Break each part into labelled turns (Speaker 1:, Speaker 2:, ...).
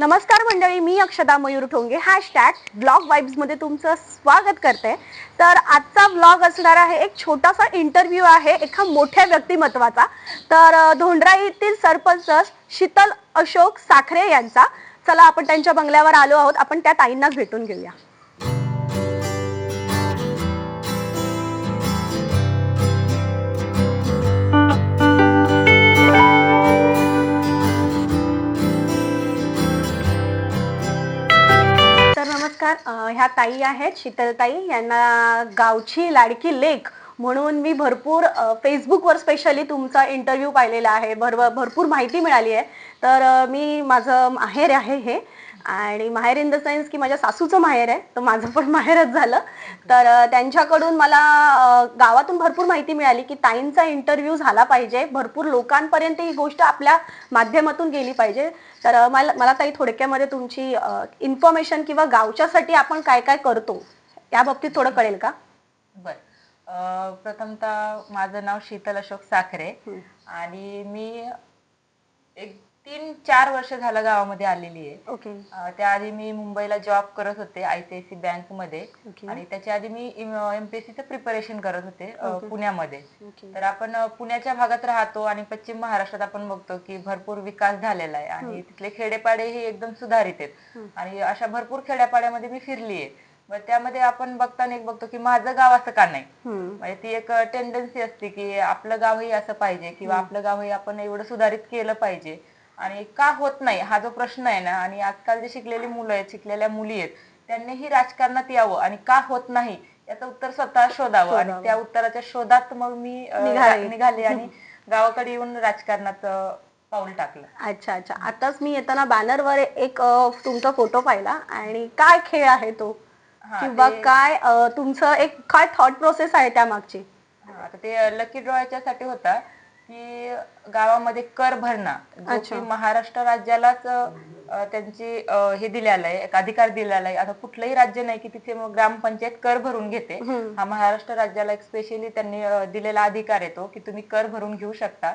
Speaker 1: नमस्कार मंडळी मी अक्षदा मयूर ठोंगे हॅशटॅग ब्लॉगमध्ये तुमचं स्वागत करते. तर आजचा ब्लॉग असणार आहे एक छोटासा इंटरव्ह्यू आहे एका मोठ्या व्यक्तिमत्वाचा. तर धोंडरा येथील सरपंच शीतल अशोक साखरे यांचा. चला आपण त्यांच्या बंगल्यावर आलो आहोत आपण त्या ताईंनाच भेटून घेऊया. ह्या ताई आहेत शीतलताई यांना गावची लाडकी लेख म्हणून मी भरपूर फेसबुकवर स्पेशली तुमचा इंटरव्ह्यू पाहिलेला आहे. भर भरपूर माहिती मिळाली आहे. तर मी माझं माहेर आहे हे. आणि माहेर इन द सेन्स की माझ्या सासूचं माहेर आहे तर माझं पण माहेरच झालं. तर त्यांच्याकडून मला गावातून भरपूर माहिती मिळाली की ताईंचा इंटरव्ह्यू झाला पाहिजे. भरपूर लोकांपर्यंत ही गोष्ट आपल्या माध्यमातून गेली पाहिजे. तर मला मला ताई थोडक्यामध्ये तुमची इन्फॉर्मेशन किंवा गावच्यासाठी आपण काय काय करतो या बाबतीत थोडं कळेल का?
Speaker 2: बर. प्रथमतः माझं नाव शीतल अशोक साखरे. आणि मी एक तीन चार वर्ष झालं गावामध्ये आलेली आहे.
Speaker 1: ओके.
Speaker 2: अं, त्याआधी मी मुंबईला जॉब करत होते आयसीआयसी बँकमध्ये.
Speaker 1: ओके.
Speaker 2: आणि त्याच्या आधी मी एमपीएससीचं प्रिपरेशन करत होते अं,
Speaker 1: ओके.
Speaker 2: पुण्यामध्ये.
Speaker 1: ओके.
Speaker 2: तर आपण अं, पुण्याच्या भागात राहतो आणि पश्चिम महाराष्ट्रात आपण बघतो की भरपूर विकास झालेला आहे आणि तिथले खेडेपाडे हे एकदम सुधारित आहेत. आणि अशा भरपूर खेड्यापाड्यामध्ये मी फिरली आहे मग त्यामध्ये आपण बघताना एक बघतो की माझं गाव असं का नाही?
Speaker 1: हम्म.
Speaker 2: म्हणजे ती एक टेंडन्सी असते की आपलं गावही असं पाहिजे किंवा आपलं गावही आपण एवढं सुधारित केलं पाहिजे. आणि का होत नाही हा जो प्रश्न आहे ना आणि आजकाल जे शिकलेली मुलं आहेत शिकलेल्या मुली आहेत त्यांनीही राजकारणात यावं आणि का होत नाही याचं उत्तर स्वतः शोधावं. आणि. त्या उत्तराच्या शोधात मग मी
Speaker 1: निघाले.
Speaker 2: आणि गावाकडे येऊन राजकारणात पाऊल टाकलं.
Speaker 1: अच्छा अच्छा. आताच मी येताना बॅनरवर एक तुमचा फोटो पाहिला आणि काय खेळ आहे तो? किंवा काय तुमचं एक काय थॉट प्रोसेस आहे त्या मागची
Speaker 2: आता ते लकी ड्रॉ याच्यासाठी होता. की गावामध्ये कर भरणा. जो
Speaker 1: अच्छा.
Speaker 2: की महाराष्ट्र राज्यालाच अ, त्यांची अ, हे दिलेला आहे एक अधिकार दिलेला आहे. आता कुठलंही राज्य नाही की तिथे मग ग्रामपंचायत कर भरून घेते.
Speaker 1: हम्म.
Speaker 2: हा महाराष्ट्र राज्याला एक स्पेशली त्यांनी अ, दिलेला अधिकार येतो की तुम्ही कर भरून घेऊ शकता.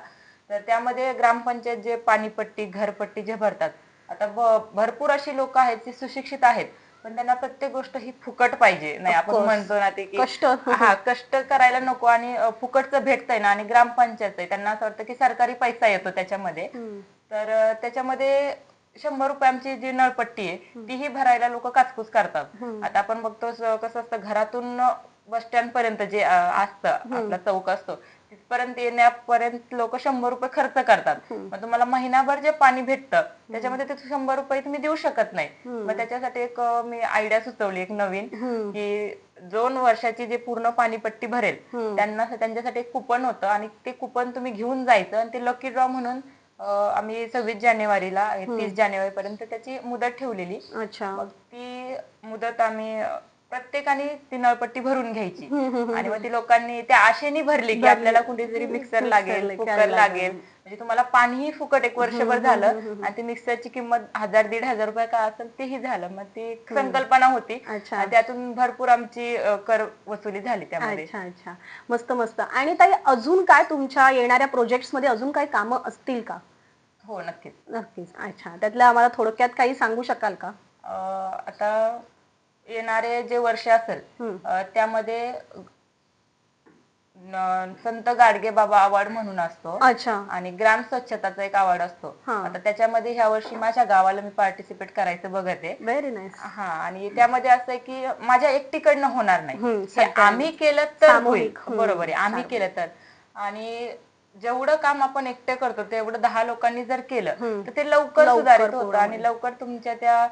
Speaker 2: तर त्यामध्ये ग्रामपंचायत जे पाणीपट्टी घरपट्टी जे भरतात. आता भरपूर अशी लोक आहेत जी सुशिक्षित आहेत. पण त्यांना प्रत्येक गोष्ट ही फुकट पाहिजे नाही आपण
Speaker 1: course.
Speaker 2: म्हणतो ना ते की
Speaker 1: कष्ट.
Speaker 2: हा कष्ट करायला नको आणि अ, फुकटचं भेटतंय ना आणि ग्रामपंचायत आहे त्यांना असं वाटतं की सरकारी पैसा येतो त्याच्यामध्ये
Speaker 1: हम्म.
Speaker 2: तर अ, त्याच्यामध्ये शंभर रुपये आमची जी नळपट्टी आहे तीही भरायला लोक काचकूच करतात आता आपण बघतो स- कसं असतं घरातून बस स्टँड पर्यंत जे अ, असतं आपला चौक असतो तिथपर्यंत येण्यापर्यंत लोक शंभर रुपये खर्च करतात. मग तुम्हाला महिनाभर जे पाणी भेटतं त्याच्यामध्ये ते शंभर रुपये तुम्ही देऊ शकत नाही. मग त्याच्यासाठी एक अ, मी आयडिया सुचवली एक नवीन की दोन वर्षाची जे पूर्ण पाणीपट्टी भरेल त्यांना त्यांच्यासाठी एक कुपन होतं आणि ते कुपन तुम्ही घेऊन जायचं आणि ते लकी ड्रॉ म्हणून अ, आम्ही सव्वीस जानेवारीला तीस जानेवारी पर्यंत त्याची मुदत ठेवलेली.
Speaker 1: अच्छा.
Speaker 2: मग ती मुदत आम्ही प्रत्येकाने ती नळपट्टी भरून घ्यायची. आणि मग ती लोकांनी त्या आशेने भरली की आपल्याला कुठेतरी मिक्सर लागेल
Speaker 1: लागेल,
Speaker 2: कुकर लागेल. म्हणजे तुम्हाला पाणीही फुकट एक वर्षभर झालं आणि ती मिक्सरची किंमत हजार दीड हजार रुपये काय असेल तेही झालं. मग ती संकल्पना होती. त्यातून भरपूर आमची कर वसुली झाली त्यामध्ये.
Speaker 1: अच्छा मस्त मस्त. आणि ताई अजून काय तुमच्या येणाऱ्या प्रोजेक्ट्समध्ये अजून काही कामं असतील का?
Speaker 2: हो नक्कीच.
Speaker 1: नक्कीच. अच्छा. त्यातलं आम्हाला थोडक्यात काही सांगू शकाल का?
Speaker 2: आता येणारे जे वर्ष असेल. अ, त्यामध्ये न- संत गाडगे बाबा अवॉर्ड म्हणून असतो.
Speaker 1: अच्छा.
Speaker 2: आणि ग्राम स्वच्छताचा एक अवॉर्ड असतो.
Speaker 1: हा.
Speaker 2: आता त्याच्यामध्ये ह्या वर्षी माझ्या गावाला मी पार्टिसिपेट करायचं बघत. आहे
Speaker 1: व्हेरी नाईस
Speaker 2: हा आणि त्यामध्ये असं आहे की माझ्या एकटीकडनं होणार नाही. हे. आम्ही केलं तर होईल.
Speaker 1: सामूहिक, हम्म,
Speaker 2: बरोबर आहे आम्ही केलं तर. आणि जेवढं काम आपण एकटे करतो तेवढं दहा लोकांनी जर केलं. तर ते लवकर
Speaker 1: लवकर
Speaker 2: सुधारित
Speaker 1: पूर्ण
Speaker 2: होतं आणि लवकर तुमच्या त्या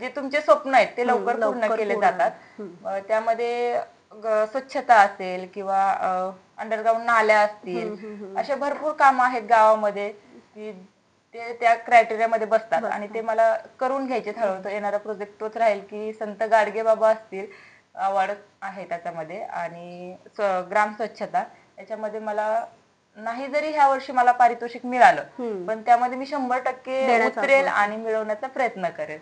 Speaker 2: जे तुमचे स्वप्न आहेत ते लवकर पूर्ण केले. जातात. त्यामध्ये स्वच्छता असेल किंवा अंडरग्राऊंड नाल्या असतील असे भरपूर काम आहेत गावामध्ये की ते त्या क्रायटेरिया मध्ये बसतात. आणि ते मला करून घ्यायचे ठरवतो. येणारा प्रोजेक्ट तोच राहील की संत गाडगे बाबा असतील अवॉर्ड आहे त्याच्यामध्ये. आणि ग्राम स्वच्छता. याच्यामध्ये मला नाही जरी ह्या वर्षी मला पारितोषिक मिळालं. पण त्यामध्ये मी शंभर टक्के उतरेल आणि मिळवण्याचा प्रयत्न करेल.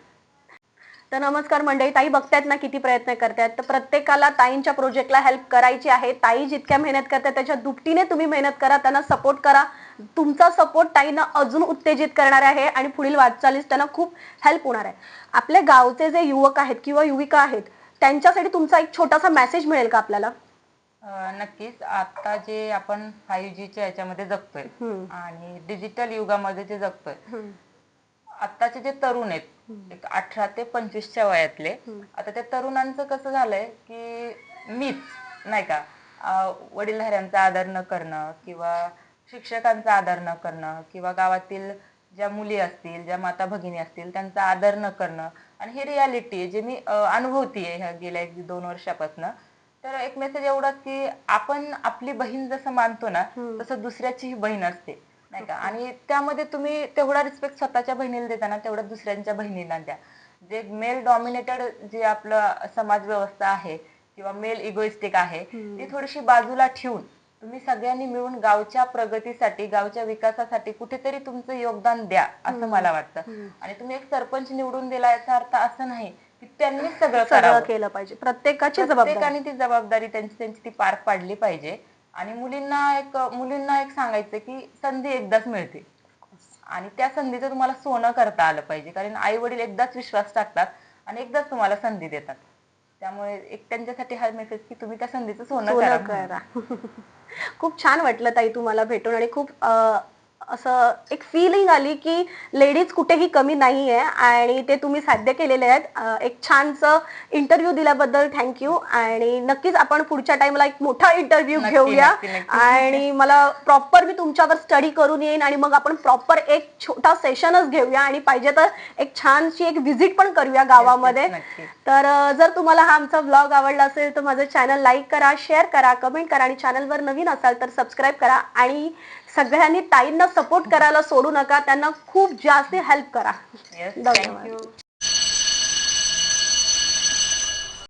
Speaker 1: तर नमस्कार मंडळी ताई बघतायत ना किती प्रयत्न करतायत. तर प्रत्येकाला ताईंच्या प्रोजेक्टला हेल्प करायची आहे. ताई जितक्या मेहनत करतात त्याच्या दुपटीने तुम्ही मेहनत करा त्यांना सपोर्ट करा. तुमचा सपोर्ट ताईंना अजून उत्तेजित करणार आहे आणि पुढील वाटचालीस त्यांना खूप हेल्प होणार आहे. आपल्या गावचे जे युवक आहेत किंवा युविका आहेत त्यांच्यासाठी तुमचा एक छोटासा मेसेज मिळेल का आपल्याला?
Speaker 2: नक्कीच. आता जे आपण फाईव्ह जीच्या याच्यामध्ये जगतोय. आणि डिजिटल युगामध्ये जे जगतोय. आताचे जे तरुण आहेत एक अठरा ते पंचवीसच्या वयातले आता त्या तरुणांचं कसं झालंय की मीच नाही का वडीलधाऱ्यांचा आदर न करणं किंवा शिक्षकांचा आदर न करणं किंवा गावातील ज्या मुली असतील ज्या माता भगिनी असतील त्यांचा आदर न करणं. आणि हे रियालिटी आहे जे मी अनुभवतीये ह्या गेल्या एक दोन वर्षापासून. तर एक मेसेज एवढाच की आपण आपली बहीण जसं मानतो ना तसं दुसऱ्याचीही बहीण असते. नाही का? आणि त्यामध्ये तुम्ही तेवढा रिस्पेक्ट स्वतःच्या बहिणीला देताना तेवढा दुसऱ्यांच्या बहिणीला द्या. जे मेल डॉमिनेटेड जे आपलं समाज व्यवस्था आहे किंवा मेल इगोइस्टिक आहे ती थोडीशी बाजूला ठेवून तुम्ही सगळ्यांनी मिळून गावच्या प्रगतीसाठी गावच्या विकासासाठी कुठेतरी तुमचं योगदान द्या असं मला वाटतं. आणि तुम्ही एक सरपंच निवडून दिला याचा अर्थ असं नाही की त्यांनी सगळं
Speaker 1: केलं पाहिजे. प्रत्येकाची
Speaker 2: प्रत्येकाने ती जबाबदारी त्यांची त्यांची ती पार पाडली पाहिजे. आणि मुलींना एक मुलींना एक सांगायचं की संधी एकदाच मिळते. आणि त्या संधीचं तुम्हाला सोनं करता आलं पाहिजे. कारण आई वडील एकदाच विश्वास टाकतात आणि एकदाच तुम्हाला संधी देतात. त्यामुळे एक त्यांच्यासाठी हा मेसेज की तुम्ही त्या संधीचं सोनं करा
Speaker 1: खूप छान वाटलं ताई तुम्हाला भेटून आणि खूप असं एक फिलिंग आली की लेडीज कुठेही कमी नाहीये आणि ते तुम्ही साध्य केलेले आहेत. एक छानसं इंटरव्ह्यू दिल्याबद्दल थँक्यू आणि नक्कीच आपण पुढच्या टाइमला एक मोठा इंटरव्ह्यू घेऊया. आणि मला प्रॉपर मी तुमच्यावर स्टडी करून येईन आणि मग आपण प्रॉपर एक छोटा सेशनच घेऊया आणि पाहिजे तर एक छानशी एक व्हिजिट पण करूया गावामध्ये. तर जर तुम्हाला हा आमचा व्लॉग आवडला असेल तर माझं चॅनल लाईक करा शेअर करा कमेंट करा आणि चॅनलवर नवीन असाल तर सबस्क्राईब करा. आणि सगळ्यांनी ताईंना सपोर्ट करायला सोडू नका. त्यांना खूप जास्त हेल्प करा. धन्यवाद.